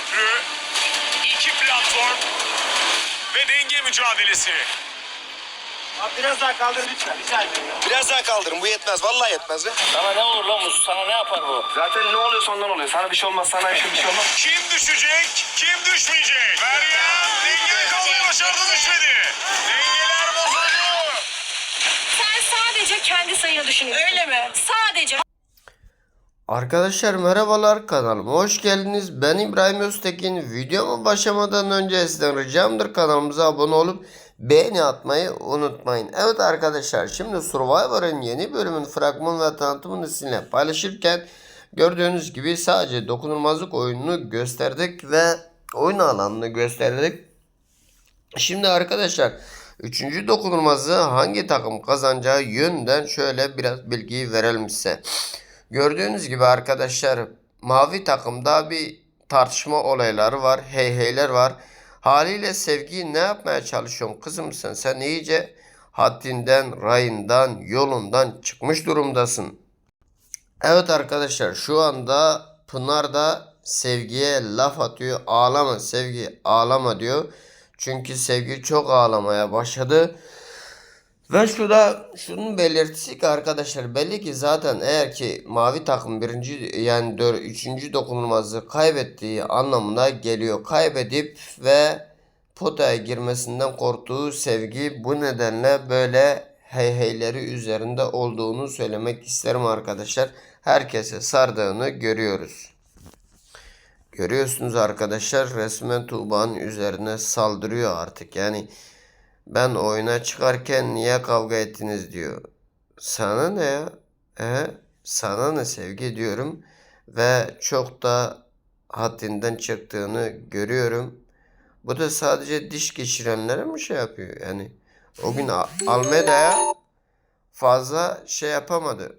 köprü, iki platform ve denge mücadelesi. Abi biraz daha kaldır lütfen. Rica ederim. Biraz daha kaldırın bu yetmez vallahi yetmez ya. Sana ne olur lan Mus? Sana ne yapar bu? Zaten ne oluyorsa ondan oluyor. Sana bir şey olmaz sana bir şey olmaz. Kim düşecek, kim düşmeyecek? Meryem dengeli kalmayı başardı düşmedi. Dengeler bozuldu. Sen sadece kendi sayını düşünüyorsun. Öyle mi? Sadece. Arkadaşlar merhabalar kanalıma hoş geldiniz. Ben İbrahim Öztekin. Videoma başlamadan önce sizden ricamdır kanalımıza abone olup beğeni atmayı unutmayın. Evet arkadaşlar şimdi Survivor'ın yeni bölümün fragman ve tanıtımını sizinle paylaşırken gördüğünüz gibi sadece dokunulmazlık oyununu gösterdik ve oyun alanını gösterdik. Şimdi arkadaşlar üçüncü dokunulmazı hangi takım kazanacağı yönden şöyle biraz bilgi verelim size. Gördüğünüz gibi arkadaşlar mavi takımda bir tartışma olayları var. Hey heyler var. Haliyle sevgiyi ne yapmaya çalışıyorsun kızım sen? Sen iyice haddinden, rayından, yolundan çıkmış durumdasın. Evet arkadaşlar şu anda Pınar da Sevgi'ye laf atıyor. Ağlama Sevgi ağlama diyor. Çünkü Sevgi çok ağlamaya başladı. Ve şurada şunun belirtisi ki arkadaşlar belli ki zaten eğer ki mavi takım birinci yani dör, üçüncü dokunulmazlığı kaybettiği anlamına geliyor. Kaybedip ve potaya girmesinden korktuğu sevgi bu nedenle böyle heyheyleri üzerinde olduğunu söylemek isterim arkadaşlar. Herkese sardığını görüyoruz. Görüyorsunuz arkadaşlar resmen Tuğba'nın üzerine saldırıyor artık yani. Ben oyuna çıkarken niye kavga ettiniz diyor. Sana ne ya? He? Sana ne sevgi diyorum. Ve çok da haddinden çıktığını görüyorum. Bu da sadece diş geçirenlere mi şey yapıyor? Yani o gün Almeda'ya fazla şey yapamadı.